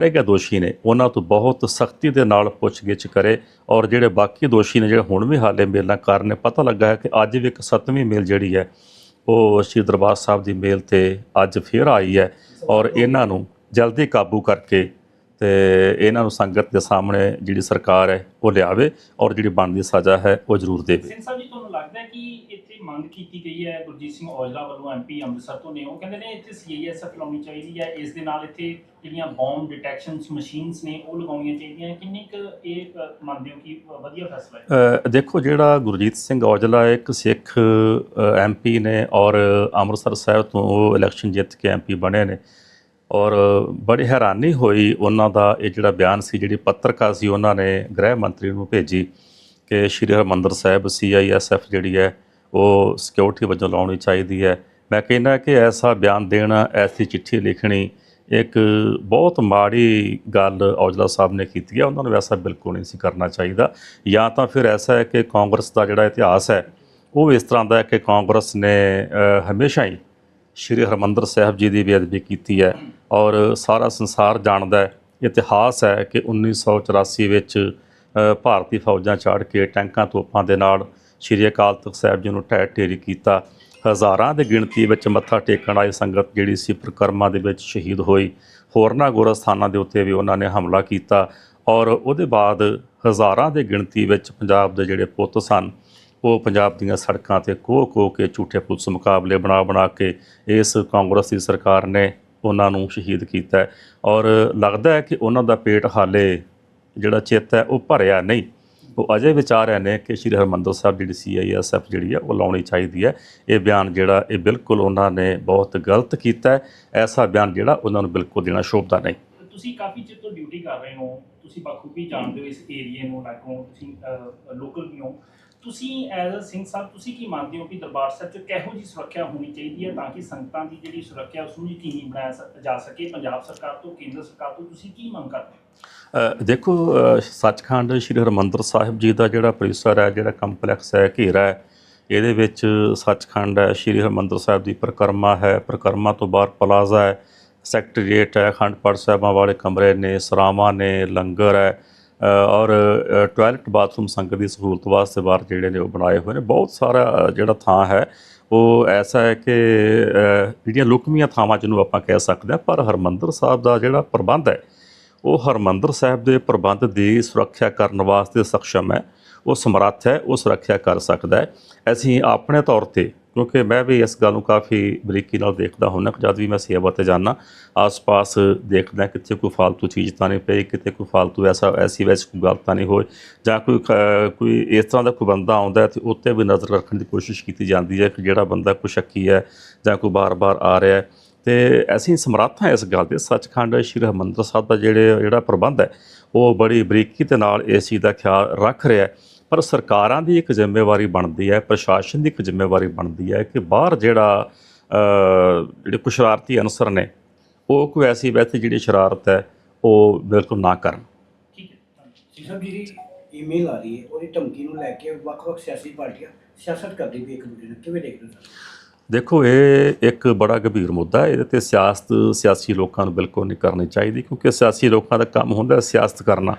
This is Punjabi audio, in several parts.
ਜਿਹੜੇ ਦੋਸ਼ੀ ਨੇ ਉਹਨਾਂ ਤੋਂ ਬਹੁਤ ਸਖਤੀ ਦੇ ਨਾਲ ਪੁੱਛਗਿੱਛ ਕਰੇ ਔਰ ਜਿਹੜੇ ਬਾਕੀ ਦੋਸ਼ੀ ਨੇ ਜਿਹੜੇ ਹੁਣ ਵੀ ਹਾਲੇ ਮੇਲਾਂ ਕਰ ਨੇ, ਪਤਾ ਲੱਗਾ ਹੈ ਕਿ ਅੱਜ ਵੀ ਇੱਕ ਸੱਤਵੀਂ ਮੇਲ ਜਿਹੜੀ ਹੈ, ਉਹ ਸ਼੍ਰੀ ਦਰਬਾਰ ਸਾਹਿਬ ਦੀ ਮੇਲ ਤੇ ਅੱਜ ਫੇਰ ਆਈ ਹੈ ਔਰ ਇਹਨਾਂ ਨੂੰ ਜਲਦੀ ਕਾਬੂ ਕਰਕੇ ਤੇ ਇਹਨਾਂ ਨੂੰ ਸੰਗਤ ਦੇ ਸਾਹਮਣੇ ਜਿਹੜੀ ਸਰਕਾਰ ਹੈ ਉਹ ਲਿਆਵੇ ਔਰ ਜਿਹੜੀ ਬਣਦੀ ਸਜ਼ਾ ਹੈ ਉਹ ਜ਼ਰੂਰ ਦੇਵੇ। ਸਿੰਘ ਸਾਹਿਬ ਜੀ ਤੁਹਾਨੂੰ ਲੱਗਦਾ ਕਿ ਇੱਥੇ ਮੰਗ ਕੀਤੀ ਗਈ ਹੈ ਗੁਰਜੀਤ ਸਿੰਘ ਔਜਲਾ ਵੱਲੋਂ ਐਮਪੀ ਅੰਮ੍ਰਿਤਸਰ ਤੋਂ ਨੇ? ਉਹ ਕਹਿੰਦੇ ਨੇ ਇੱਥੇ ਸੀਆਈਐਸਐਫ ਲਾਉਣੀ ਚਾਹੀਦੀ ਹੈ ਇਸ ਦੇ ਨਾਲ ਇੱਥੇ ਜਿਹੜੀਆਂ ਬੌਂਬ ਡਿਟੈਕਸ਼ਨਸ ਮਸ਼ੀਨਸ ਨੇ ਉਹ ਲਗਾਉਣੀਆਂ ਚਾਹੀਦੀਆਂ ਕਿੰਨੀ ਕੁ ਇਹ ਮੰਨਦੇ ਹੋ ਕਿ ਵਧੀਆ ਫੈਸਲਾ ਹੈ? ਦੇਖੋ ਜਿਹੜਾ ਗੁਰਜੀਤ ਸਿੰਘ ਔਜਲਾ ਇੱਕ ਸਿੱਖ ਐਮਪੀ ਨੇ ਔਰ ਅੰਮ੍ਰਿਤਸਰ ਸਾਹਿਬ ਤੋਂ ਉਹ ਇਲੈਕਸ਼ਨ ਜਿੱਤ ਕੇ ਐਮਪੀ ਬਣੇ ਨੇ ਔਰ ਬੜੀ ਹੈਰਾਨੀ ਹੋਈ ਉਹਨਾਂ ਦਾ ਇਹ ਜਿਹੜਾ ਬਿਆਨ ਸੀ, ਜਿਹੜੀ ਪੱਤਰਕਾਰ ਸੀ, ਉਹਨਾਂ ਨੇ ਗ੍ਰਹਿ ਮੰਤਰੀ ਨੂੰ ਭੇਜੀ ਕਿ ਸ਼੍ਰੀ ਹਰਿਮੰਦਰ ਸਾਹਿਬ ਸੀਆਈਐਸਐਫ ਜਿਹੜੀ ਹੈ, ਉਹ ਸਿਕਿਉਰਿਟੀ ਵਜੋਂ ਲਾਉਣੀ ਚਾਹੀਦੀ ਹੈ। ਮੈਂ ਕਹਿੰਦਾ ਕਿ ਐਸਾ ਬਿਆਨ ਦੇਣਾ, ਐਸੀ ਚਿੱਠੀ ਲਿਖਣੀ ਇੱਕ ਬਹੁਤ ਮਾੜੀ ਗੱਲ ਔਜਲਾ ਸਾਹਿਬ ਨੇ ਕੀਤੀ ਹੈ। ਉਹਨਾਂ ਨੂੰ ਵੈਸਾ ਬਿਲਕੁਲ ਨਹੀਂ ਸੀ ਕਰਨਾ ਚਾਹੀਦਾ। ਜਾਂ ਤਾਂ ਫਿਰ ਐਸਾ ਹੈ ਕਿ ਕਾਂਗਰਸ ਦਾ ਜਿਹੜਾ ਇਤਿਹਾਸ ਹੈ, ਉਹ ਇਸ ਤਰ੍ਹਾਂ ਦਾ ਹੈ ਕਿ ਕਾਂਗਰਸ ਨੇ ਹਮੇਸ਼ਾ ਹੀ ਸ਼੍ਰੀ ਹਰਮੰਦਰ ਸਾਹਿਬ ਜੀ ਦੀ ਬੇਅਦਬੀ ਕੀਤੀ ਹੈ। ਔਰ ਸਾਰਾ ਸੰਸਾਰ ਜਾਣਦਾ ਹੈ। ਇਤਿਹਾਸ ਹੈ ਕਿ 1984 ਵਿੱਚ ਭਾਰਤੀ ਫੌਜਾਂ ਚੜ੍ਹ ਕੇ ਟੈਂਕਾਂ ਤੋਪਾਂ ਦੇ ਨਾਲ ਸ਼੍ਰੀ ਅਕਾਲ ਤਖਤ ਸਾਹਿਬ ਜੀ ਨੂੰ ਢਹਿ ਢੇਰੀ ਕੀਤਾ। ਹਜ਼ਾਰਾਂ ਦੇ ਗਿਣਤੀ ਵਿੱਚ ਮੱਥਾ ਟੇਕਣ ਆਈ ਸੰਗਤ ਜਿਹੜੀ ਸੀ ਪ੍ਰਕਰਮਾਂ ਦੇ ਵਿੱਚ ਸ਼ਹੀਦ ਹੋਈ। ਹੋਰਨਾਂ ਗੁਰਸਥਾਨਾਂ ਦੇ ਉੱਤੇ ਵੀ ਉਹਨਾਂ ਨੇ ਹਮਲਾ ਕੀਤਾ ਔਰ ਉਹਦੇ ਬਾਅਦ ਹਜ਼ਾਰਾਂ ਦੇ ਗਿਣਤੀ ਵਿੱਚ ਪੰਜਾਬ ਦੇ ਜਿਹੜੇ ਪੁੱਤ ਸਨ, ਉਹ ਪੰਜਾਬ ਦੀਆਂ ਸੜਕਾਂ ਤੇ ਕੋਹ ਕੋਹ ਕੇ ਝੂਠੇ ਪੁਲਿਸ ਮੁਕਾਬਲੇ ਬਣਾ ਬਣਾ ਕੇ ਇਸ ਕਾਂਗਰਸ ਦੀ ਸਰਕਾਰ ਨੇ ਉਹਨਾਂ ਨੂੰ ਸ਼ਹੀਦ ਕੀਤਾ ਔਰ ਲੱਗਦਾ ਹੈ ਕਿ ਉਹਨਾਂ ਦਾ ਪੇਟ ਹਾਲੇ ਜਿਹੜਾ ਚਿੱਤ ਹੈ, ਉਹ ਭਰਿਆ ਨਹੀਂ। ਉਹ ਅਜੇ ਵਿਚਾਰ ਰਹੇ ਨੇ ਕਿ ਸ਼੍ਰੀ ਹਰਿਮੰਦਰ ਸਾਹਿਬ ਜਿਹੜੀ ਸੀਆਈਐਸਐਫ ਜਿਹੜੀ ਹੈ, ਉਹ ਲਾਉਣੀ ਚਾਹੀਦੀ ਹੈ। ਇਹ ਬਿਆਨ ਜਿਹੜਾ, ਇਹ ਬਿਲਕੁਲ ਉਹਨਾਂ ਨੇ ਬਹੁਤ ਗਲਤ ਕੀਤਾ ਹੈ। ਐਸਾ ਬਿਆਨ ਜਿਹੜਾ ਉਹਨਾਂ ਨੂੰ ਬਿਲਕੁਲ ਦੇਣਾ ਸ਼ੋਭਦਾ ਨਹੀਂ। ਤੁਸੀਂ ਕਾਫੀ ਚਿਰ ਤੋਂ ਡਿਊਟੀ ਕਰ ਰਹੇ ਹੋ, ਤੁਸੀਂ ਬਖੂਬੀ ਜਾਣਦੇ ਹੋ ਇਸ ਏਰੀਏ ਨੂੰ ਲਾਗੋਂ ਤੁਸੀਂ ਲੋਕਲ ਵੀ ਹੋ। ਤੁਸੀਂ ਐਜ਼ ਅ ਸਿੰਘ ਸਾਹਿਬ, ਤੁਸੀਂ ਕੀ ਮੰਨਦੇ ਹੋ ਕਿ ਦਰਬਾਰ ਸਾਹਿਬ 'ਚ ਕਿਹੋ ਜੀ ਸੁਰੱਖਿਆ ਹੋਣੀ ਚਾਹੀਦੀ ਹੈ ਤਾਂ ਕਿ ਸੰਗਤਾਂ ਦੀ ਜਿਹੜੀ ਸੁਰੱਖਿਆ ਉਸ ਨੂੰ ਯਕੀਨੀ ਬਣਾਇਆ ਜਾ ਸਕੇ? ਪੰਜਾਬ ਸਰਕਾਰ ਤੋਂ, ਕੇਂਦਰ ਸਰਕਾਰ ਤੋਂ ਤੁਸੀਂ ਕੀ ਮੰਗ ਕਰਦੇ ਹੋ? ਦੇਖੋ ਸੱਚਖੰਡ ਸ਼੍ਰੀ ਹਰਿਮੰਦਰ ਸਾਹਿਬ ਜੀ ਦਾ ਜਿਹੜਾ ਪਰਿਸਰ ਹੈ, ਜਿਹੜਾ ਕੰਪਲੈਕਸ ਹੈ, ਘੇਰਾ ਹੈ, ਇਹਦੇ ਵਿੱਚ ਸੱਚਖੰਡ ਹੈ, ਸ਼੍ਰੀ ਹਰਿਮੰਦਰ ਸਾਹਿਬ ਦੀ ਪ੍ਰਕਰਮਾ ਹੈ, ਪ੍ਰਕਰਮਾ ਤੋਂ ਬਾਹਰ ਪਲਾਜ਼ਾ ਹੈ ਸੈਕਟਰੀਏਟ ਹੈ ਅਖੰਡ ਪਾਠ ਸਾਹਿਬਾਂ ਵਾਲੇ ਕਮਰੇ ਨੇ ਸਰਾਵਾਂ ਨੇ ਲੰਗਰ ਹੈ ਔਰ ਅ, ਟਾਇਲਟ ਬਾਥਰੂਮ ਸੰਗਤ ਦੀ ਸਹੂਲਤ ਵਾਸਤੇ ਬਾਹਰ ਜਿਹੜੇ ਨੇ ਉਹ ਬਣਾਏ ਹੋਏ ਨੇ। ਬਹੁਤ ਸਾਰਾ ਜਿਹੜਾ ਥਾਂ ਹੈ ਉਹ ਐਸਾ ਹੈ ਕਿ ਜਿਹੜੀਆਂ ਲੁਕਮੀਆਂ ਥਾਵਾਂ ਜਿਹਨੂੰ ਆਪਾਂ ਕਹਿ ਸਕਦੇ ਹਾਂ ਪਰ ਹਰਮੰਦਰ ਸਾਹਿਬ ਦਾ ਜਿਹੜਾ ਪ੍ਰਬੰਧ ਹੈ ਉਹ ਹਰਮੰਦਰ ਸਾਹਿਬ ਦੇ ਪ੍ਰਬੰਧ ਦੀ ਸੁਰੱਖਿਆ ਕਰਨ ਵਾਸਤੇ ਸક્ષਮ ਹੈ ਉਹ ਸਮਰੱਥ ਹੈ ਉਹ ਸੁਰੱਖਿਆ ਕਰ ਸਕਦਾ ਹੈ। ਅਸੀਂ ਆਪਣੇ ਤੌਰ ਤੇ ਕਿਉਂਕਿ ਮੈਂ ਵੀ ਇਸ ਗੱਲ ਨੂੰ ਕਾਫੀ ਬਰੀਕੀ ਨਾਲ ਦੇਖਦਾ ਹੁੰਨਾ ਜਦ ਵੀ ਮੈਂ ਸੇਵਾ ਤੇ ਜਾਂਦਾ, ਆਸ-ਪਾਸ ਦੇਖਦਾ ਕਿੱਥੇ ਕੋਈ ਫਾਲਤੂ ਚੀਜ਼ ਤਾਂ ਨਹੀਂ ਪਈ, ਕਿਤੇ ਕੋਈ ਫਾਲਤੂ ਐਸਾ, ਐਸੀ ਵੈਸ ਕੋਈ ਗੱਲ ਤਾਂ ਨਹੀਂ ਹੋਏ ਜਾਂ ਕੋਈ ਕੋਈ ਇਸ ਤਰ੍ਹਾਂ ਦਾ ਕੋਈ ਬੰਦਾ ਆਉਂਦਾ ਤੇ ਉੱਤੇ ਵੀ ਨਜ਼ਰ ਰੱਖਣ ਦੀ ਕੋਸ਼ਿਸ਼ ਕੀਤੀ ਜਾਂਦੀ ਹੈ ਕਿ ਜਿਹੜਾ ਬੰਦਾ ਕੋਈ ਸ਼ੱਕੀ ਹੈ ਜਾਂ ਕੋਈ ਬਾਰ-ਬਾਰ ਆ ਰਿਹਾ ਹੈ। ਤੇ ਅਸੀਂ ਸਮਰੱਥ ਹਾਂ ਇਸ ਗੱਲ ਦੇ ਸੱਚਖੰਡ ਸ਼੍ਰੀ ਹਰਮੰਦਰ ਸਾਹਿਬ ਦਾ ਜਿਹੜੇ, ਜਿਹੜਾ ਪ੍ਰਬੰਧ ਹੈ, ਉਹ ਬੜੀ ਬਰੀਕੀ ਦੇ ਨਾਲ ਇਸ ਚੀਜ਼ ਦਾ ਖਿਆਲ ਰੱਖ ਰਿਹਾ ਹੈ। ਪਰ ਸਰਕਾਰਾਂ ਦੀ ਇੱਕ ਜ਼ਿੰਮੇਵਾਰੀ ਬਣਦੀ ਹੈ ਪ੍ਰਸ਼ਾਸਨ ਦੀ ਇੱਕ ਜ਼ਿੰਮੇਵਾਰੀ ਬਣਦੀ ਹੈ ਕਿ ਬਾਹਰ ਜਿਹੜਾ ਜਿਹੜੇ ਕੁਛ ਸ਼ਰਾਰਤੀ ਅਨਸਰ ਨੇ ਉਹ ਕੋਈ ਐਸੀ ਵੈਸੀ ਜਿਹੜੀ ਸ਼ਰਾਰਤ ਹੈ ਉਹ ਬਿਲਕੁਲ ਨਾ ਕਰਨ। ਠੀਕ ਹੈ। ਧੰਨਵਾਦ। ਜੀ ਸਾਹਿਬ ਜਿਹੜੀ ਈਮੇਲ ਆ ਰਹੀ ਹੈ ਉਹਦੀ ਧਮਕੀ ਨੂੰ ਲੈ ਕੇ ਵੱਖ-ਵੱਖ ਸਿਆਸੀ ਪਾਰਟੀਆਂ ਸਿਆਸਤ ਕਰਦੀ ਵੀ ਇੱਕ ਦੂਜੇ ਨਾਲ। ਕਿਵੇਂ ਦੇਖਦੇ ਹੋ ਸਰ ਦੇਖੋ ਇਹ ਇੱਕ ਬੜਾ ਗੰਭੀਰ ਮੁੱਦਾ ਹੈ ਇਹਦੇ ਤੇ ਸਿਆਸਤ ਸਿਆਸੀ ਲੋਕਾਂ ਨੂੰ ਬਿਲਕੁਲ ਨਹੀਂ ਕਰਨੀ ਚਾਹੀਦੀ ਕਿਉਂਕਿ ਸਿਆਸੀ ਲੋਕਾਂ ਦਾ ਕੰਮ ਹੁੰਦਾ ਸਿਆਸਤ ਕਰਨਾ।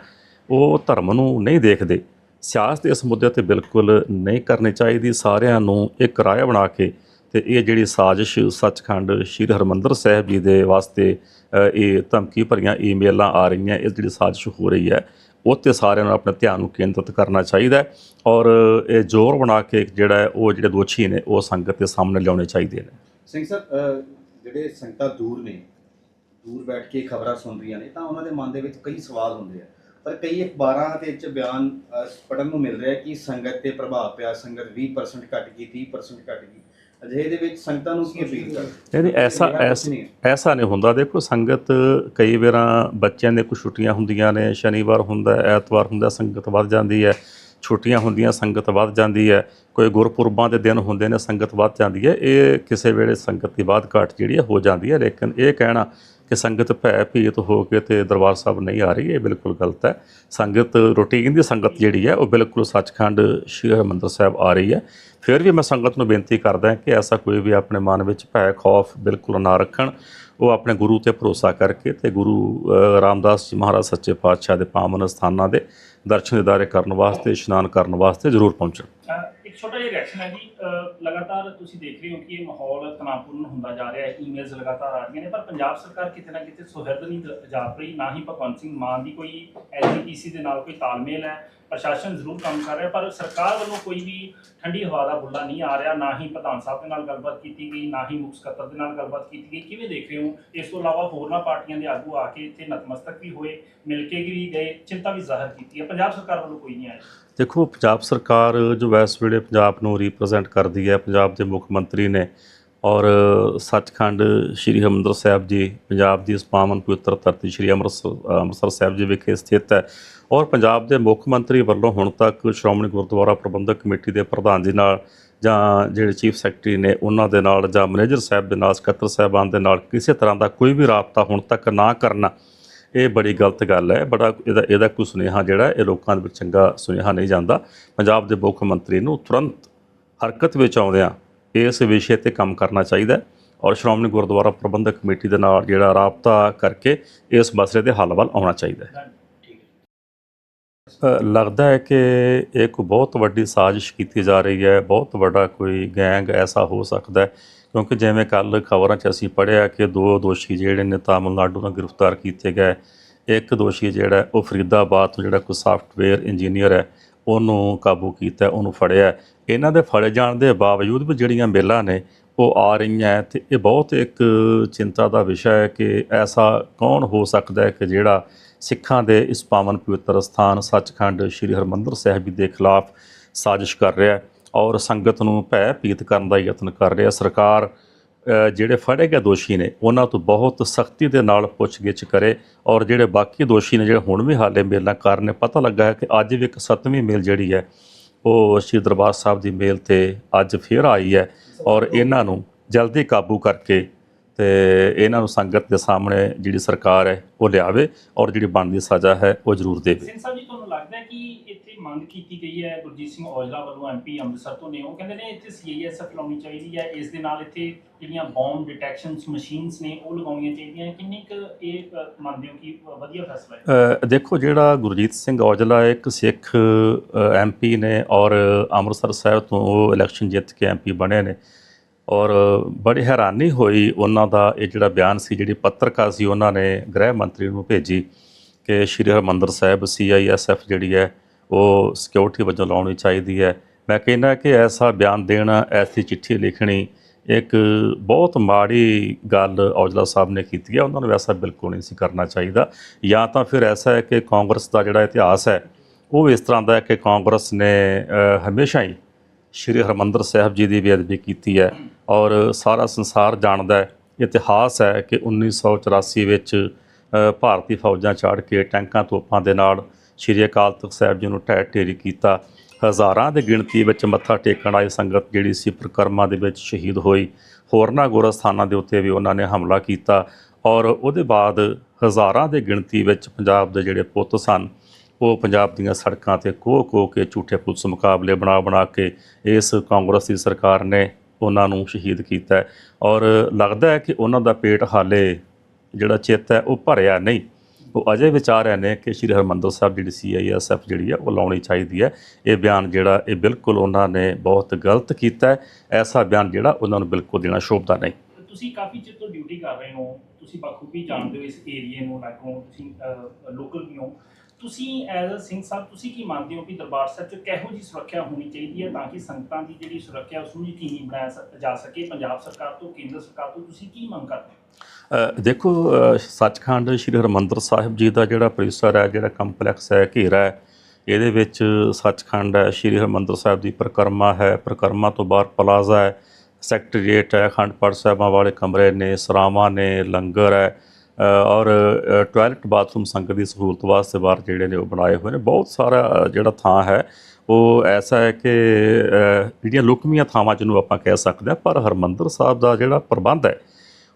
ਉਹ ਧਰਮ ਨੂੰ ਨਹੀਂ ਦੇਖਦੇ। ਸਿਆਸਤ ਇਸ ਮੁੱਦੇ ਤੇ ਬਿਲਕੁਲ ਨਹੀਂ ਕਰਨੀ ਚਾਹੀਦੀ। ਸਾਰਿਆਂ ਨੂੰ ਇੱਕ ਰਾਏ ਬਣਾ ਕੇ ਤੇ ਇਹ ਜਿਹੜੀ ਸਾਜ਼ਿਸ਼ ਸੱਚਖੰਡ ਸ਼੍ਰੀ ਹਰਮੰਦਰ ਸਾਹਿਬ ਜੀ ਦੇ ਵਾਸਤੇ ਇਹ ਧਮਕੀ ਭਰੀਆਂ ਈਮੇਲਾਂ ਆ ਰਹੀਆਂ, ਇਹ ਜਿਹੜੀ ਸਾਜ਼ਿਸ਼ ਹੋ ਰਹੀ ਹੈ, ਉਹ 'ਤੇ ਸਾਰਿਆਂ ਨੂੰ ਆਪਣੇ ਧਿਆਨ ਨੂੰ ਕੇਂਦਰਿਤ ਕਰਨਾ ਚਾਹੀਦਾ ਔਰ ਇਹ ਜ਼ੋਰ ਬਣਾ ਕੇ ਜਿਹੜਾ ਉਹ ਜਿਹੜੇ ਦੋਸ਼ੀ ਨੇ, ਉਹ ਸੰਗਤ ਦੇ ਸਾਹਮਣੇ ਲਿਆਉਣੇ ਚਾਹੀਦੇ ਨੇ। ਸਿੰਘ ਸਾਹਿਬ ਜਿਹੜੇ ਸੰਗਤਾਂ ਦੂਰ ਨੇ, ਦੂਰ ਬੈਠ ਕੇ ਖਬਰਾਂ ਸੁਣ ਰਹੀਆਂ ਨੇ, ਤਾਂ ਉਹਨਾਂ ਦੇ ਮਨ ਦੇ ਵਿੱਚ ਕਈ ਸਵਾਲ ਹੁੰਦੇ ਆ। ਪਰ ਕਈ ਅਖਬਾਰਾਂ ਦੇ ਵਿੱਚ ਬਿਆਨ ਅਹ, ਪੜ੍ਹਨ ਨੂੰ ਮਿਲ ਰਿਹਾ ਕਿ ਸੰਗਤ ਤੇ ਪ੍ਰਭਾਵ ਪਿਆ ਸੰਗਤ 20% ਘਟ ਗਈ 30% ਘਟ ਗਈ ਅਜਿਹੇ ਦੇ ਵਿੱਚ ਸੰਗਤਾਂ ਨੂੰ ਕੀ ਅਪੀਲ ਕਰ ਨਹੀਂ ਨਹੀਂ ਐਸਾ ਐਸ- ਨਹੀਂ ਹੁੰਦਾ। ਦੇਖੋ ਸੰਗਤ ਕਈ ਵਾਰਾਂ ਬੱਚਿਆਂ ਦੇ ਕੁਝ ਛੁੱਟੀਆਂ ਹੁੰਦੀਆਂ ਨੇ। ਸ਼ਨੀਵਾਰ ਹੁੰਦਾ ਐਤਵਾਰ ਹੁੰਦਾ ਸੰਗਤ ਵੱਧ ਜਾਂਦੀ ਹੈ। ਛੁੱਟੀਆਂ ਹੁੰਦੀਆਂ ਸੰਗਤ ਵੱਧ ਜਾਂਦੀ ਹੈ। ਕੋਈ ਗੁਰਪੁਰਬਾਂ ਦੇ ਦਿਨ ਹੁੰਦੇ ਨੇ ਸੰਗਤ ਵੱਧ ਜਾਂਦੀ ਹੈ। ਇਹ ਕਿਸੇ ਵੇਲੇ ਸੰਗਤ ਦੀ ਬਾਤ ਘਾਟ ਜਿਹੜੀ ਹੈ ਹੋ ਜਾਂਦੀ ਹੈ। ਲੇਕਿਨ ਇਹ ਕਹਿਣਾ ਕਿ ਸੰਗਤ ਭੈ ਭੀਤ ਹੋ ਕੇ ਤੇ ਦਰਬਾਰ ਸਾਹਿਬ ਨਹੀਂ ਆ ਰਹੀ, ਇਹ ਬਿਲਕੁਲ ਗਲਤ ਹੈ। ਸੰਗਤ, ਰੂਟੀਨ ਦੀ ਸੰਗਤ ਜਿਹੜੀ ਹੈ, ਉਹ ਬਿਲਕੁਲ ਸੱਚਖੰਡ ਸ਼੍ਰੀ ਹਰਿਮੰਦਰ ਸਾਹਿਬ ਆ ਰਹੀ ਹੈ। ਫਿਰ ਵੀ ਮੈਂ ਸੰਗਤ ਨੂੰ ਬੇਨਤੀ ਕਰਦਾ ਕਿ ਐਸਾ ਕੋਈ ਵੀ ਆਪਣੇ ਮਨ ਵਿੱਚ ਭੈ, ਖੌਫ ਬਿਲਕੁਲ ਨਾ ਰੱਖਣ। ਉਹ ਆਪਣੇ ਗੁਰੂ ਤੇ ਭਰੋਸਾ ਕਰਕੇ ਤੇ ਗੁਰੂ ਰਾਮਦਾਸ ਜੀ ਮਹਾਰਾਜ ਸੱਚੇ ਪਾਤਸ਼ਾਹ ਦੇ ਪਾਵਨ ਸਥਾਨਾਂ ਦੇ ਦਰਸ਼ਨ ਦਿਦਾਰੇ ਕਰਨ ਵਾਸਤੇ, ਇਸ਼ਨਾਨ ਕਰਨ ਵਾਸਤੇ ਜ਼ਰੂਰ ਪਹੁੰਚਣ। ਇੱਕ ਛੋਟਾ ਜਿਹਾ ਰਿਐਕਸ਼ਨ ਹੈ ਜੀ ਲਗਾਤਾਰ ਤੁਸੀਂ ਦੇਖ ਰਹੇ ਹੋ ਕਿ ਇਹ ਮਾਹੌਲ ਤਣਾਅਪੂਰਨ ਹੁੰਦਾ ਜਾ ਰਿਹਾ ਹੈ ਈਮੇਲਸ ਲਗਾਤਾਰ ਆ ਰਹੀਆਂ ਨੇ, ਪਰ ਪੰਜਾਬ ਸਰਕਾਰ ਕਿਤੇ ਨਾ ਕਿਤੇ ਸੁਹਿਰਦ ਨਹੀਂ ਜ- ਜਾਪ ਰਹੀ, ਨਾ ਹੀ ਭਗਵੰਤ ਸਿੰਘ ਮਾਨ ਦੀ ਕੋਈ ਐਸਜੀਪੀਸੀ ਦੇ ਨਾਲ ਕੋਈ ਤਾਲਮੇਲ ਹੈ, ਪ੍ਰਸ਼ਾਸਨ ਜ਼ਰੂਰ ਕੰਮ ਕਰ ਰਿਹਾ, ਪਰ ਸਰਕਾਰ ਵੱਲੋਂ ਕੋਈ ਵੀ ਠੰਡੀ ਹਵਾ ਦਾ ਬੁੱਲਾ ਨਹੀਂ ਆ ਰਿਹਾ, ਨਾ ਹੀ ਪ੍ਰਧਾਨ ਸਾਹਿਬ ਦੇ ਨਾਲ ਗੱਲਬਾਤ ਕੀਤੀ ਗਈ, ਨਾ ਹੀ ਮੁੱਖ ਸਕੱਤਰ ਦੇ ਨਾਲ ਗੱਲਬਾਤ ਕੀਤੀ ਗਈ, ਕਿਵੇਂ ਦੇਖ ਰਹੇ ਹੋ? ਇਸ ਤੋਂ ਇਲਾਵਾ ਹੋਰਨਾਂ ਪਾਰਟੀਆਂ ਦੇ ਆਗੂ ਆ ਕੇ ਇੱਥੇ ਨਤਮਸਤਕ ਵੀ ਹੋਏ, ਮਿਲ ਕੇ ਵੀ ਗਏ, ਚਿੰਤਾ ਵੀ ਜ਼ਾਹਰ ਕੀਤੀ ਹੈ, ਪੰਜਾਬ ਸਰਕਾਰ ਵੱਲੋਂ ਕੋਈ ਨਹੀਂ ਆਇਆ। ਦੇਖੋ, ਪੰਜਾਬ ਸਰਕਾਰ ਜੋ ਇਸ ਵੇਲੇ ਪੰਜਾਬ ਨੂੰ ਰਿਪਰੈਜ਼ੈਂਟ ਕਰਦੀ ਹੈ, ਪੰਜਾਬ ਦੇ ਮੁੱਖ ਮੰਤਰੀ ਨੇ ਔਰ ਸੱਚਖੰਡ ਸ੍ਰੀ ਹਰਿਮੰਦਰ ਸਾਹਿਬ ਜੀ, ਪੰਜਾਬ ਦੀ ਇਸ ਪਾਵਨ ਪਵਿੱਤਰ ਧਰਤੀ ਸ੍ਰੀ ਅੰਮ੍ਰਿਤਸਰ ਅੰਮ੍ਰਿਤਸਰ ਸਾਹਿਬ ਜੀ ਵਿਖੇ ਸਥਿਤ ਹੈ ਔਰ ਪੰਜਾਬ ਦੇ ਮੁੱਖ ਮੰਤਰੀ ਵੱਲੋਂ ਹੁਣ ਤੱਕ ਸ਼੍ਰੋਮਣੀ ਗੁਰਦੁਆਰਾ ਪ੍ਰਬੰਧਕ ਕਮੇਟੀ ਦੇ ਪ੍ਰਧਾਨ ਜੀ ਨਾਲ ਜਾਂ ਜਿਹੜੇ ਚੀਫ ਸੈਕਟਰੀ ਨੇ ਉਹਨਾਂ ਦੇ ਨਾਲ ਜਾਂ ਮੈਨੇਜਰ ਸਾਹਿਬ ਦੇ ਨਾਲ, ਸਕੱਤਰ ਸਾਹਿਬਾਨ ਦੇ ਨਾਲ ਕਿਸੇ ਤਰ੍ਹਾਂ ਦਾ ਕੋਈ ਵੀ ਰਾਬਤਾ ਹੁਣ ਤੱਕ ਨਾ ਕਰਨਾ ਇਹ ਬੜੀ ਗਲਤ ਗੱਲ ਹੈ। ਬੜਾ ਇਹਦਾ ਇਹਦਾ ਕੋਈ ਸੁਨੇਹਾ ਜਿਹੜਾ ਇਹ ਲੋਕਾਂ ਦੇ ਵਿੱਚ ਚੰਗਾ ਸੁਨੇਹਾ ਨਹੀਂ ਜਾਂਦਾ। ਪੰਜਾਬ ਦੇ ਮੁੱਖ ਮੰਤਰੀ ਨੂੰ ਤੁਰੰਤ ਹਰਕਤ ਵਿੱਚ ਆਉਂਦਿਆਂ ਇਸ ਵਿਸ਼ੇ ਤੇ ਕੰਮ ਕਰਨਾ ਚਾਹੀਦਾ ਹੈ ਔਰ ਸ਼੍ਰੋਮਣੀ ਗੁਰਦੁਆਰਾ ਪ੍ਰਬੰਧਕ ਕਮੇਟੀ ਦੇ ਨਾਲ ਜਿਹੜਾ ਰਾਬਤਾ ਕਰਕੇ ਇਸ ਮਸਲੇ ਦੇ ਹੱਲ ਵੱਲ ਆਉਣਾ ਚਾਹੀਦਾ ਹੈ। ਲੱਗਦਾ ਹੈ ਕਿ ਇਹ ਕੋਈ ਬਹੁਤ ਵੱਡੀ ਸਾਜ਼ਿਸ਼ ਕੀਤੀ ਜਾ ਰਹੀ ਹੈ। ਬਹੁਤ ਵੱਡਾ ਕੋਈ ਗੈਂਗ ਐਸਾ ਹੋ ਸਕਦਾ ਹੈ ਕਿਉਂਕਿ ਜਿਵੇਂ ਕੱਲ ਖਬਰਾਂ 'ਚ ਅਸੀਂ ਪੜ੍ਹਿਆ ਕਿ ਦੋ ਦੋਸ਼ੀ ਜਿਹੜੇ ਨੇ ਤਾਮਿਲਨਾਡੂ ਤੋਂ ਗ੍ਰਿਫਤਾਰ ਕੀਤੇ ਗਏ। ਇੱਕ ਦੋਸ਼ੀ ਜਿਹੜਾ ਉਹ ਫਰੀਦਾਬਾਦ ਤੋਂ ਜਿਹੜਾ ਕੋਈ ਸਾਫਟਵੇਅਰ ਇੰਜੀਨੀਅਰ ਹੈ, ਉਹਨੂੰ ਕਾਬੂ ਕੀਤਾ, ਉਹਨੂੰ ਫੜਿਆ। ਇਹਨਾਂ ਦੇ ਫੜੇ ਜਾਣ ਦੇ ਬਾਵਜੂਦ ਵੀ ਜਿਹੜੀਆਂ ਮੇਲਾਂ ਨੇ, ਉਹ ਆ ਰਹੀਆਂ ਤੇ ਇਹ ਬਹੁਤ ਇੱਕ ਚਿੰਤਾ ਦਾ ਵਿਸ਼ਾ ਹੈ ਕਿ ਐਸਾ ਕੌਣ ਹੋ ਸਕਦਾ ਹੈ ਕਿ ਜਿਹੜਾ ਸਿੱਖਾਂ ਦੇ ਇਸ ਪਾਵਨ ਪਵਿੱਤਰ ਸਥਾਨ ਸੱਚਖੰਡ ਸ੍ਰੀ ਹਰਮੰਦਰ ਸਾਹਿਬ ਜੀ ਦੇ ਖਿਲਾਫ ਸਾਜ਼ਿਸ਼ ਕਰ ਰਿਹਾ ਹੈ। ਔਰ ਸੰਗਤ ਨੂੰ ਭੈ ਭੀਤ ਕਰਨ ਦਾ ਯਤਨ ਕਰ ਰਿਹਾ। ਸਰਕਾਰ ਜਿਹੜੇ ਫੜੇ ਗਏ ਦੋਸ਼ੀ ਨੇ, ਉਹਨਾਂ ਤੋਂ ਬਹੁਤ ਸਖਤੀ ਦੇ ਨਾਲ ਪੁੱਛਗਿੱਛ ਕਰੇ ਔਰ ਜਿਹੜੇ ਬਾਕੀ ਦੋਸ਼ੀ ਨੇ, ਜਿਹੜੇ ਹੁਣ ਵੀ ਹਾਲੇ ਮੇਲਾਂ ਕਰ ਨੇ, ਪਤਾ ਲੱਗਾ ਹੈ ਕਿ ਅੱਜ ਵੀ ਇੱਕ ਸੱਤਵੀਂ ਮੇਲ ਜਿਹੜੀ ਹੈ, ਉਹ ਸ਼੍ਰੀ ਦਰਬਾਰ ਸਾਹਿਬ ਦੀ ਮੇਲ ਤੇ ਅੱਜ ਫੇਰ ਆਈ ਹੈ ਔਰ ਇਹਨਾਂ ਨੂੰ ਜਲਦੀ ਕਾਬੂ ਕਰਕੇ ਤੇ ਇਹਨਾਂ ਨੂੰ ਸੰਗਤ ਦੇ ਸਾਹਮਣੇ ਜਿਹੜੀ ਸਰਕਾਰ ਹੈ, ਉਹ ਲਿਆਵੇ ਔਰ ਜਿਹੜੀ ਬਣਦੀ ਸਜ਼ਾ ਹੈ, ਉਹ ਜ਼ਰੂਰ ਦੇਵੇ। ਸਿੰਘ ਸਾਹਿਬ ਜੀ, ਤੁਹਾਨੂੰ ਲੱਗਦਾ ਕਿ ਮੰਗ ਕੀਤੀ ਗਈ ਹੈ, ਗੁਰਜੀਤ ਸਿੰਘ ਔਜਲਾ ਵੱਲੋਂ ਐਮਪੀ ਅੰਮ੍ਰਿਤਸਰ ਤੋਂ ਨੇ। ਉਹ ਕਹਿੰਦੇ ਨੇ ਇੱਥੇ ਸੀਆਈਐਸਐਫ ਲਾਉਣੀ ਚਾਹੀਦੀ ਹੈ। ਇਸ ਦੇ ਨਾਲ ਇੱਥੇ ਜਿਹੜੀਆਂ ਬੌਂਬ ਡਿਟੈਕਸ਼ਨਸ ਮਸ਼ੀਨਸ ਨੇ, ਉਹ ਲਗਾਉਣੀਆਂ ਚਾਹੀਦੀਆਂ ਕਿੰਨੀ ਕੁ ਇਹ ਮੰਨਦੇ ਹੋ ਕਿ ਵਧੀਆ ਫੈਸਲਾ ਹੈ? ਦੇਖੋ ਜਿਹੜਾ ਗੁਰਜੀਤ ਸਿੰਘ ਔਜਲਾ ਇੱਕ ਸਿੱਖ ਐਮਪੀ ਨੇ ਔਰ ਅੰਮ੍ਰਿਤਸਰ ਸਾਹਿਬ ਤੋਂ ਉਹ ਇਲੈਕਸ਼ਨ ਜਿੱਤ ਕੇ ਐਮਪੀ ਬਣੇ ਨੇ। ਔਰ ਬੜੀ ਹੈਰਾਨੀ ਹੋਈ ਉਹਨਾਂ ਦਾ, ਇਹ ਜਿਹੜਾ ਬਿਆਨ ਸੀ, ਜਿਹੜੀ ਪੱਤਰਕਾਰ ਸੀ, ਉਹਨਾਂ ਨੇ ਗ੍ਰਹਿ ਮੰਤਰੀ ਨੂੰ ਭੇਜੀ ਕਿ ਸ਼੍ਰੀ ਹਰਿਮੰਦਰ ਸਾਹਿਬ ਸੀਆਈਐਸਐਫ ਜਿਹੜੀ ਹੈ ਉਹ ਸਿਕਿਉਰਿਟੀ ਵਜੋਂ ਲਾਉਣੀ ਚਾਹੀਦੀ ਹੈ। ਮੈਂ ਕਹਿੰਦਾ ਕਿ ਐਸਾ ਬਿਆਨ ਦੇਣਾ, ਐਸੀ ਚਿੱਠੀ ਲਿਖਣੀ ਇੱਕ ਬਹੁਤ ਮਾੜੀ ਗੱਲ ਔਜਲਾ ਸਾਹਿਬ ਨੇ ਕੀਤੀ ਹੈ। ਉਹਨਾਂ ਨੂੰ ਵੈਸਾ ਬਿਲਕੁਲ ਨਹੀਂ ਸੀ ਕਰਨਾ ਚਾਹੀਦਾ। ਜਾਂ ਤਾਂ ਫਿਰ ਐਸਾ ਹੈ ਕਿ ਕਾਂਗਰਸ ਦਾ ਜਿਹੜਾ ਇਤਿਹਾਸ ਹੈ, ਉਹ ਇਸ ਤਰ੍ਹਾਂ ਦਾ ਹੈ ਕਿ ਕਾਂਗਰਸ ਨੇ ਹਮੇਸ਼ਾ ਹੀ ਸ਼੍ਰੀ ਹਰਮੰਦਰ ਸਾਹਿਬ ਜੀ ਦੀ ਬੇਅਦਬੀ ਕੀਤੀ ਹੈ ਔਰ ਸਾਰਾ ਸੰਸਾਰ ਜਾਣਦਾ ਹੈ। ਇਤਿਹਾਸ ਹੈ ਕਿ 1984 ਵਿੱਚ ਭਾਰਤੀ ਫੌਜਾਂ ਚੜ੍ਹ ਕੇ ਟੈਂਕਾਂ ਤੋਪਾਂ ਦੇ ਨਾਲ ਸ਼੍ਰੀ ਅਕਾਲ ਤਖਤ ਸਾਹਿਬ ਜੀ ਨੂੰ ਢਹਿ ਢੇਰੀ ਕੀਤਾ। ਹਜ਼ਾਰਾਂ ਦੀ ਗਿਣਤੀ ਵਿੱਚ ਮੱਥਾ ਟੇਕਣ ਆਈ ਸੰਗਤ ਜਿਹੜੀ ਸੀ ਪ੍ਰਕਰਮਾਂ ਦੇ ਵਿੱਚ ਸ਼ਹੀਦ ਹੋਈ। ਹੋਰਨਾਂ ਗੁਰਸਥਾਨਾਂ ਦੇ ਉੱਤੇ ਵੀ ਉਹਨਾਂ ਨੇ ਹਮਲਾ ਕੀਤਾ ਔਰ ਉਹਦੇ ਬਾਅਦ ਹਜ਼ਾਰਾਂ ਦੀ ਗਿਣਤੀ ਵਿੱਚ ਪੰਜਾਬ ਦੇ ਜਿਹੜੇ ਪੁੱਤ ਸਨ, ਉਹ ਪੰਜਾਬ ਦੀਆਂ ਸੜਕਾਂ ਤੇ ਕੋਹ ਕੋਹ ਕੇ ਝੂਠੇ ਪੁਲਿਸ ਮੁਕਾਬਲੇ ਬਣਾ ਬਣਾ ਕੇ ਇਸ ਕਾਂਗਰਸ ਦੀ ਸਰਕਾਰ ਨੇ ਉਹਨਾਂ ਨੂੰ ਸ਼ਹੀਦ ਕੀਤਾ ਔਰ ਲੱਗਦਾ ਹੈ ਕਿ ਉਹਨਾਂ ਦਾ ਪੇਟ ਹਾਲੇ ਜਿਹੜਾ ਚਿੱਤ ਹੈ ਉਹ ਭਰਿਆ ਨਹੀਂ। ਉਹ ਅਜੇ ਵਿਚਾਰ ਰਹੇ ਨੇ ਕਿ ਸ਼੍ਰੀ ਹਰਮੰਦਰ ਸਾਹਿਬ ਜਿਹੜੀ ਸੀਆਈਐਸਐਫ ਜਿਹੜੀ ਹੈ, ਉਹ ਲਾਉਣੀ ਚਾਹੀਦੀ ਹੈ। ਇਹ ਬਿਆਨ ਜਿਹੜਾ, ਇਹ ਬਿਲਕੁਲ ਉਹਨਾਂ ਨੇ ਬਹੁਤ ਗਲਤ ਕੀਤਾ ਐਸਾ ਬਿਆਨ ਜਿਹੜਾ ਉਹਨਾਂ ਨੂੰ ਬਿਲਕੁਲ ਦੇਣਾ ਸ਼ੋਭਦਾ ਨਹੀਂ। ਤੁਸੀਂ ਕਾਫੀ ਚਿਰ ਤੋਂ ਡਿਊਟੀ ਕਰ ਰਹੇ ਹੋ। ਤੁਸੀਂ ਬਖੂਬੀ ਜਾਣਦੇ ਹੋ ਇਸ ਏਰੀਏ ਨੂੰ, ਲਾਗੋਂ ਤੁਸੀਂ ਲੋਕਲ ਵੀ ਹੋ। ਤੁਸੀਂ ਐਜ਼ ਅ ਸਿੰਘ ਸਾਹਿਬ, ਤੁਸੀਂ ਕੀ ਮੰਨਦੇ ਹੋ ਕਿ ਦਰਬਾਰ ਸਾਹਿਬ 'ਚ ਕਿਹੋ ਜੀ ਸੁਰੱਖਿਆ ਹੋਣੀ ਚਾਹੀਦੀ ਹੈ ਤਾਂ ਕਿ ਸੰਗਤਾਂ ਦੀ ਜਿਹੜੀ ਸੁਰੱਖਿਆ ਉਸ ਨੂੰ ਯਕੀਨੀ ਬਣਾਇਆ ਜਾ ਸਕੇ? ਪੰਜਾਬ ਸਰਕਾਰ ਤੋਂ, ਕੇਂਦਰ ਸਰਕਾਰ ਤੋਂ ਤੁਸੀਂ ਕੀ ਮੰਗ ਕਰਦੇ ਹੋ? ਦੇਖੋ ਸੱਚਖੰਡ ਸ੍ਰੀ ਹਰਿਮੰਦਰ ਸਾਹਿਬ ਜੀ ਦਾ ਜਿਹੜਾ ਪਰਿਸਰ ਹੈ ਜਿਹੜਾ ਕੰਪਲੈਕਸ ਹੈ ਘੇਰਾ ਹੈ ਇਹਦੇ ਵਿੱਚ ਸੱਚਖੰਡ ਹੈ ਸ੍ਰੀ ਹਰਿਮੰਦਰ ਸਾਹਿਬ ਦੀ ਪ੍ਰਕਰਮਾ ਹੈ। ਪ੍ਰਕਰਮਾ ਤੋਂ ਬਾਹਰ ਪਲਾਜ਼ਾ ਹੈ ਸੈਕਟਰੀਏਟ ਹੈ ਅਖੰਡ ਪਾਠ ਸਾਹਿਬਾਂ ਵਾਲੇ ਕਮਰੇ ਨੇ ਸਰਾਵਾਂ ਨੇ ਲੰਗਰ ਹੈ ਔਰ ਅ, ਟਾਇਲਟ ਬਾਥਰੂਮ ਸੰਗਤ ਦੀ ਸਹੂਲਤ ਵਾਸਤੇ ਬਾਹਰ ਜਿਹੜੇ ਨੇ ਉਹ ਬਣਾਏ ਹੋਏ ਨੇ। ਬਹੁਤ ਸਾਰਾ ਜਿਹੜਾ ਥਾਂ ਹੈ ਉਹ ਐਸਾ ਹੈ ਕਿ ਜਿਹੜੀਆਂ ਲੁਕਮੀਆਂ ਥਾਵਾਂ ਜਿਹਨੂੰ ਆਪਾਂ ਕਹਿ ਸਕਦੇ ਹਾਂ ਪਰ ਹਰਮੰਦਰ ਸਾਹਿਬ ਦਾ ਜਿਹੜਾ ਪ੍ਰਬੰਧ ਹੈ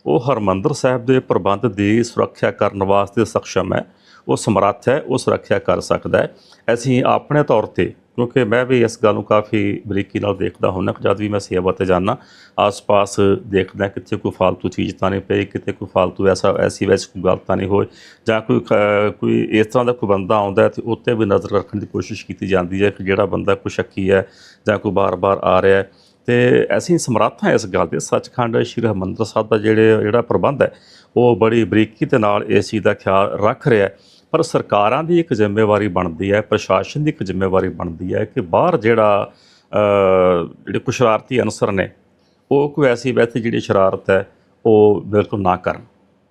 ਉਹ ਹਰਮੰਦਰ ਸਾਹਿਬ ਦੇ ਪ੍ਰਬੰਧ ਦੀ ਸੁਰੱਖਿਆ ਕਰਨ ਵਾਸਤੇ ਸક્ષਮ ਹੈ। ਉਹ ਸਮਰੱਥ ਹੈ, ਉਹ ਸੁਰੱਖਿਆ ਕਰ ਸਕਦਾ ਹੈ। ਅਸੀਂ ਆਪਣੇ ਤੌਰ ਤੇ, ਕਿਉਂਕਿ ਮੈਂ ਵੀ ਇਸ ਗੱਲ ਨੂੰ ਕਾਫੀ ਬਰੀਕੀ ਨਾਲ ਦੇਖਦਾ ਹੁੰਦਾ ਕਿ ਜਦ ਵੀ ਮੈਂ ਸੇਵਾ ਤੇ ਜਾਣਾ ਆਸ-ਪਾਸ ਦੇਖਦਾ ਕਿੱਥੇ ਕੋਈ ਫਾਲਤੂ ਚੀਜ਼ ਤਾਂ ਨਹੀਂ ਪਈ, ਕਿਤੇ ਕੋਈ ਫਾਲਤੂ ਐਸਾ, ਐਸੀ ਵੈਸ ਕੋਈ ਗੱਲ ਤਾਂ ਨਹੀਂ ਹੋਏ ਜਾਂ ਕੋਈ ਕੋਈ ਇਸ ਤਰ੍ਹਾਂ ਦਾ ਕੋਈ ਬੰਦਾ ਆਉਂਦਾ ਤੇ ਉੱਤੇ ਵੀ ਨਜ਼ਰ ਰੱਖਣ ਦੀ ਕੋਸ਼ਿਸ਼ ਕੀਤੀ ਜਾਂਦੀ ਹੈ ਕਿ ਜਿਹੜਾ ਬੰਦਾ ਕੋਈ ਸ਼ੱਕੀ ਹੈ ਜਾਂ ਕੋਈ ਬਾਰ-ਬਾਰ ਆ ਰਿਹਾ ਹੈ। ਤੇ ਅਸੀਂ ਸਮਰੱਥ ਹਾਂ ਇਸ ਗੱਲ ਦੇ ਸੱਚਖੰਡ ਸ਼੍ਰੀ ਹਰਿਮੰਦਰ ਸਾਹਿਬ ਦਾ ਜਿਹੜੇ ਜਿਹੜਾ ਪ੍ਰਬੰਧ ਹੈ, ਉਹ ਬੜੀ ਬਰੀਕੀ ਦੇ ਨਾਲ ਇਸ ਚੀਜ਼ ਦਾ ਖਿਆਲ ਰੱਖ ਰਿਹਾ ਹੈ। ਪਰ ਸਰਕਾਰਾਂ ਦੀ ਇੱਕ ਜ਼ਿੰਮੇਵਾਰੀ ਬਣਦੀ ਹੈ, ਪ੍ਰਸ਼ਾਸਨ ਦੀ ਇੱਕ ਜ਼ਿੰਮੇਵਾਰੀ ਬਣਦੀ ਹੈ ਕਿ ਬਾਹਰ ਜਿਹੜਾ ਜਿਹੜੇ ਕੁਛ ਸ਼ਰਾਰਤੀ ਅਨਸਰ ਨੇ, ਉਹ ਕੋਈ ਐਸੀ ਵੈਸੀ ਜਿਹੜੀ ਸ਼ਰਾਰਤ ਹੈ, ਉਹ ਬਿਲਕੁਲ ਨਾ ਕਰਨ।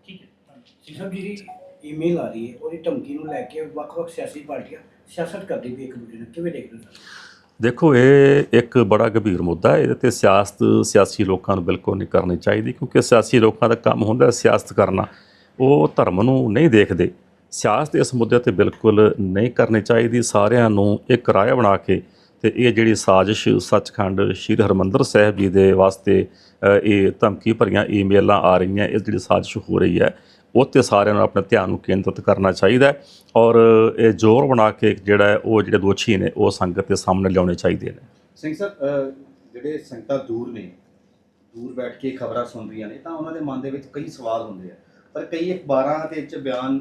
ਠੀਕ ਹੈ। ਧੰਨਵਾਦ। ਜੀ ਈਮੇਲ ਆ ਰਹੀ ਹੈ, ਉਹਦੀ ਧਮਕੀ ਨੂੰ ਲੈ ਕੇ ਵੱਖ-ਵੱਖ ਸਿਆਸੀ ਪਾਰਟੀਆਂ ਸਿਆਸਤ ਕਰਦੀ ਵੀ ਇੱਕ ਦੂਜੇ ਨਾਲ ਕਿਵੇਂ ਦੇਖਦੇ ਹੋ ਦੇਖੋ, ਇਹ ਇੱਕ ਬੜਾ ਗੰਭੀਰ ਮੁੱਦਾ ਹੈ। ਇਹਦੇ ਤੇ ਸਿਆਸਤ, ਸਿਆਸੀ ਲੋਕਾਂ ਨੂੰ ਬਿਲਕੁਲ ਨਹੀਂ ਕਰਨੀ ਚਾਹੀਦੀ ਕਿਉਂਕਿ ਸਿਆਸੀ ਲੋਕਾਂ ਦਾ ਕੰਮ ਹੁੰਦਾ ਸਿਆਸਤ ਕਰਨਾ। ਉਹ ਧਰਮ ਨੂੰ ਨਹੀਂ ਦੇਖਦੇ। ਸਿਆਸਤ ਇਸ ਮੁੱਦੇ ਤੇ ਬਿਲਕੁਲ ਨਹੀਂ ਕਰਨੀ ਚਾਹੀਦੀ। ਸਾਰਿਆਂ ਨੂੰ ਇੱਕ ਰਾਹ ਬਣਾ ਕੇ ਤੇ ਇਹ ਜਿਹੜੀ ਸਾਜ਼ਿਸ਼ ਸੱਚਖੰਡ ਸ਼੍ਰੀ ਹਰਮੰਦਰ ਸਾਹਿਬ ਜੀ ਦੇ ਵਾਸਤੇ ਇਹ ਧਮਕੀ ਭਰੀਆਂ ਈਮੇਲਾਂ ਆ ਰਹੀਆਂ, ਇਹ ਜਿਹੜੀ ਸਾਜ਼ਿਸ਼ ਹੋ ਰਹੀ ਹੈ ਉਹ 'ਤੇ ਸਾਰਿਆਂ ਨੂੰ ਆਪਣੇ ਧਿਆਨ ਨੂੰ ਕੇਂਦਰਿਤ ਕਰਨਾ ਚਾਹੀਦਾ ਹੈ ਔਰ ਇਹ ਜ਼ੋਰ ਬਣਾ ਕੇ ਜਿਹੜਾ ਉਹ ਜਿਹੜੇ ਦੋਸ਼ੀ ਨੇ ਉਹ ਸੰਗਤ ਦੇ ਸਾਹਮਣੇ ਲਿਆਉਣੇ ਚਾਹੀਦੇ ਨੇ। ਸਿੰਘ ਸਾਹਿਬ ਜਿਹੜੇ ਸੰਗਤਾਂ ਦੂਰ ਨੇ, ਦੂਰ ਬੈਠ ਕੇ ਖਬਰਾਂ ਸੁਣ ਰਹੀਆਂ ਨੇ, ਤਾਂ ਉਹਨਾਂ ਦੇ ਮਨ ਦੇ ਵਿੱਚ ਕਈ ਸਵਾਲ ਹੁੰਦੇ ਆ। ਪਰ ਕਈ ਅਖਬਾਰਾਂ ਦੇ ਵਿੱਚ ਬਿਆਨ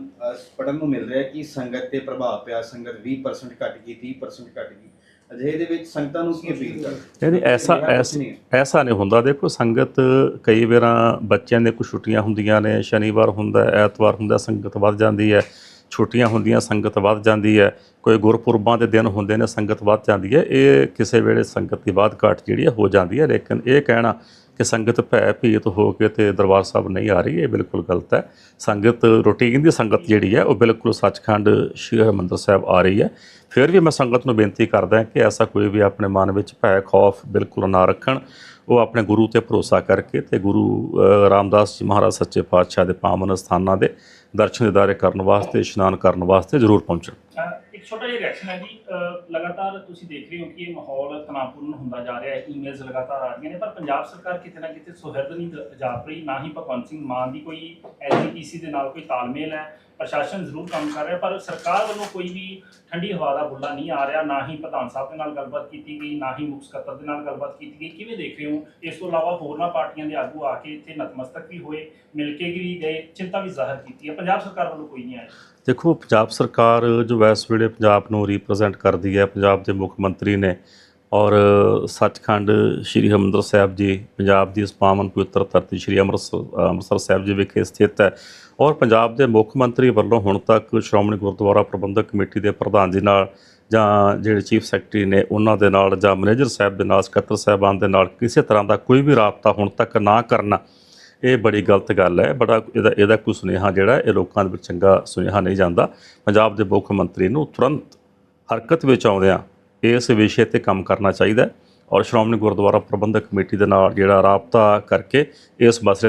ਪੜਨ ਨੂੰ ਮਿਲ ਰਿਹਾ ਕਿ ਸੰਗਤ ਤੇ ਪ੍ਰਭਾਵ ਪਿਆ, ਸੰਗਤ 20% ਘਟ ਗਈ 30% ਘਟ ਗਈ। ਅਜਿਹੇ ਦੇ ਵਿੱਚ ਸੰਗਤਾਂ ਨੂੰ ਕੀ ਅਪੀਲ ਕਰ ਨਹੀਂ ਨਹੀਂ ਐਸਾ ਐਸ- ਨਹੀਂ ਹੈ। ਐਸਾ ਨਹੀਂ ਹੁੰਦਾ। ਦੇਖੋ ਸੰਗਤ ਕਈ ਵਾਰਾਂ ਬੱਚਿਆਂ ਦੇ ਕੁਝ ਛੁੱਟੀਆਂ ਹੁੰਦੀਆਂ ਨੇ ਸ਼ਨੀਵਾਰ ਹੁੰਦਾ ਐਤਵਾਰ ਹੁੰਦਾ ਸੰਗਤ ਵੱਧ ਜਾਂਦੀ ਹੈ। ਛੁੱਟੀਆਂ ਹੁੰਦੀਆਂ ਸੰਗਤ ਵੱਧ ਜਾਂਦੀ ਹੈ। ਕੋਈ ਗੁਰਪੁਰਬਾਂ ਦੇ ਦਿਨ ਹੁੰਦੇ ਨੇ ਸੰਗਤ ਵੱਧ ਜਾਂਦੀ ਹੈ। ਇਹ ਕਿਸੇ ਵੇਲੇ ਸੰਗਤ ਦੀ ਬਾਤ ਘਾਟ ਜਿਹੜੀ ਹੈ ਹੋ ਜਾਂਦੀ ਹੈ। ਲੇਕਿਨ ਇਹ ਕਹਿਣਾ ਕਿ ਸੰਗਤ ਭੈ ਭੀਤ ਹੋ ਕੇ ਤੇ ਦਰਬਾਰ ਸਾਹਿਬ ਨਹੀਂ ਆ ਰਹੀ, ਇਹ ਬਿਲਕੁਲ ਗਲਤ ਹੈ। ਸੰਗਤ, ਰੂਟੀਨ ਦੀ ਸੰਗਤ ਜਿਹੜੀ ਹੈ, ਉਹ ਬਿਲਕੁਲ ਸੱਚਖੰਡ ਸ਼੍ਰੀ ਹਰਿਮੰਦਰ ਸਾਹਿਬ ਆ ਰਹੀ ਹੈ। ਫਿਰ ਵੀ ਮੈਂ ਸੰਗਤ ਨੂੰ ਬੇਨਤੀ ਕਰਦਾ ਕਿ ਐਸਾ ਕੋਈ ਵੀ ਆਪਣੇ ਮਨ ਵਿੱਚ ਭੈ, ਖੌਫ ਬਿਲਕੁਲ ਨਾ ਰੱਖਣ। ਉਹ ਆਪਣੇ ਗੁਰੂ ਤੇ ਭਰੋਸਾ ਕਰਕੇ ਤੇ ਗੁਰੂ ਰਾਮਦਾਸ ਜੀ ਮਹਾਰਾਜ ਸੱਚੇ ਪਾਤਸ਼ਾਹ ਦੇ ਪਾਵਨ ਸਥਾਨਾਂ ਦੇ ਦਰਸ਼ਨ ਦਿਦਾਰੇ ਕਰਨ ਵਾਸਤੇ, ਇਸ਼ਨਾਨ ਕਰਨ ਵਾਸਤੇ ਜ਼ਰੂਰ ਪਹੁੰਚਣ। ਇੱਕ ਛੋਟਾ ਜਿਹਾ ਰਿਐਕਸ਼ਨ ਹੈ ਜੀ। ਲਗਾਤਾਰ ਤੁਸੀਂ ਦੇਖ ਰਹੇ ਹੋ ਕਿ ਇਹ ਮਾਹੌਲ ਤਣਾਅਪੂਰਨ ਹੁੰਦਾ ਜਾ ਰਿਹਾ ਹੈ। ਈਮੇਲਸ ਲਗਾਤਾਰ ਆ ਰਹੀਆਂ ਨੇ। ਪਰ ਪੰਜਾਬ ਸਰਕਾਰ ਕਿਤੇ ਨਾ ਕਿਤੇ ਸੁਹਿਰਦ ਨਹੀਂ ਜਾਪ ਰਹੀ। ਨਾ ਹੀ ਭਗਵੰਤ ਸਿੰਘ ਮਾਨ ਦੀ ਕੋਈ ਐਸਜੀਪੀਸੀ ਦੇ ਨਾਲ ਕੋਈ ਤਾਲਮੇਲ ਹੈ। ਪ੍ਰਸ਼ਾਸਨ ਜ਼ਰੂਰ ਕੰਮ ਕਰ ਰਿਹਾ, ਪਰ ਸਰਕਾਰ ਵੱਲੋਂ ਕੋਈ ਵੀ ਠੰਡੀ ਹਵਾ ਦਾ ਬੁੱਲਾ ਨਹੀਂ ਆ ਰਿਹਾ, ਨਾ ਹੀ ਪ੍ਰਧਾਨ ਸਾਹਿਬ ਦੇ ਨਾਲ ਗੱਲਬਾਤ ਕੀਤੀ ਗਈ, ਨਾ ਹੀ ਮੁੱਖ ਸਕੱਤਰ ਦੇ ਨਾਲ ਗੱਲਬਾਤ ਕੀਤੀ ਗਈ। ਕਿਵੇਂ ਦੇਖ ਰਹੇ ਹੋ? ਇਸ ਤੋਂ ਇਲਾਵਾ ਹੋਰਨਾਂ ਪਾਰਟੀਆਂ ਦੇ ਆਗੂ ਆ ਕੇ ਇੱਥੇ ਨਤਮਸਤਕ ਵੀ ਹੋਏ, ਮਿਲ ਕੇ ਵੀ ਗਏ, ਚਿੰਤਾ ਵੀ ਜ਼ਾਹਰ ਕੀਤੀ ਹੈ। ਪੰਜਾਬ ਸਰਕਾਰ ਵੱਲੋਂ ਕੋਈ ਨਹੀਂ ਆਇਆ। ਦੇਖੋ, ਪੰਜਾਬ ਸਰਕਾਰ ਜੋ ਇਸ ਵੇਲੇ ਪੰਜਾਬ ਨੂੰ ਰਿਪਰੈਜ਼ੈਂਟ ਕਰਦੀ ਹੈ, ਪੰਜਾਬ ਦੇ ਮੁੱਖ ਮੰਤਰੀ ਨੇ ਔਰ ਸੱਚਖੰਡ ਸ੍ਰੀ ਹਰਿਮੰਦਰ ਸਾਹਿਬ ਜੀ, ਪੰਜਾਬ ਦੀ ਇਸ ਪਾਵਨ ਪਵਿੱਤਰ ਧਰਤੀ ਸ੍ਰੀ ਅੰਮ੍ਰਿਤਸਰ ਅੰਮ੍ਰਿਤਸਰ ਸਾਹਿਬ ਜੀ ਵਿਖੇ ਸਥਿਤ ਹੈ। ਔਰ ਪੰਜਾਬ ਦੇ ਮੁੱਖ ਮੰਤਰੀ ਵੱਲੋਂ ਹੁਣ ਤੱਕ ਸ਼੍ਰੋਮਣੀ ਗੁਰਦੁਆਰਾ ਪ੍ਰਬੰਧਕ ਕਮੇਟੀ ਦੇ ਪ੍ਰਧਾਨ ਜੀ ਨਾਲ ਜਾਂ ਜਿਹੜੇ ਚੀਫ ਸੈਕਟਰੀ ਨੇ ਉਹਨਾਂ ਦੇ ਨਾਲ ਜਾਂ ਮੈਨੇਜਰ ਸਾਹਿਬ ਦੇ ਨਾਲ, ਸਕੱਤਰ ਸਾਹਿਬਾਨ ਦੇ ਨਾਲ ਕਿਸੇ ਤਰ੍ਹਾਂ ਦਾ ਕੋਈ ਵੀ ਰਾਬਤਾ ਹੁਣ ਤੱਕ ਨਾ ਕਰਨਾ, ਇਹ ਬੜੀ ਗਲਤ ਗੱਲ ਹੈ। ਬੜਾ ਇਹਦਾ ਇਹਦਾ ਕੋਈ ਸੁਨੇਹਾ ਜਿਹੜਾ ਇਹ ਲੋਕਾਂ ਦੇ ਵਿੱਚ ਚੰਗਾ ਸੁਨੇਹਾ ਨਹੀਂ ਜਾਂਦਾ। ਪੰਜਾਬ ਦੇ ਮੁੱਖ ਮੰਤਰੀ ਨੂੰ ਤੁਰੰਤ ਹਰਕਤ ਵਿੱਚ ਆਉਂਦਿਆਂ ਇਸ ਵਿਸ਼ੇ ਤੇ ਕੰਮ ਕਰਨਾ ਚਾਹੀਦਾ ਔਰ ਸ਼੍ਰੋਮਣੀ ਗੁਰਦੁਆਰਾ ਪ੍ਰਬੰਧਕ ਕਮੇਟੀ ਦੇ ਨਾਲ ਜਿਹੜਾ ਰਾਬਤਾ ਕਰਕੇ ਇਸ ਮਸਲੇ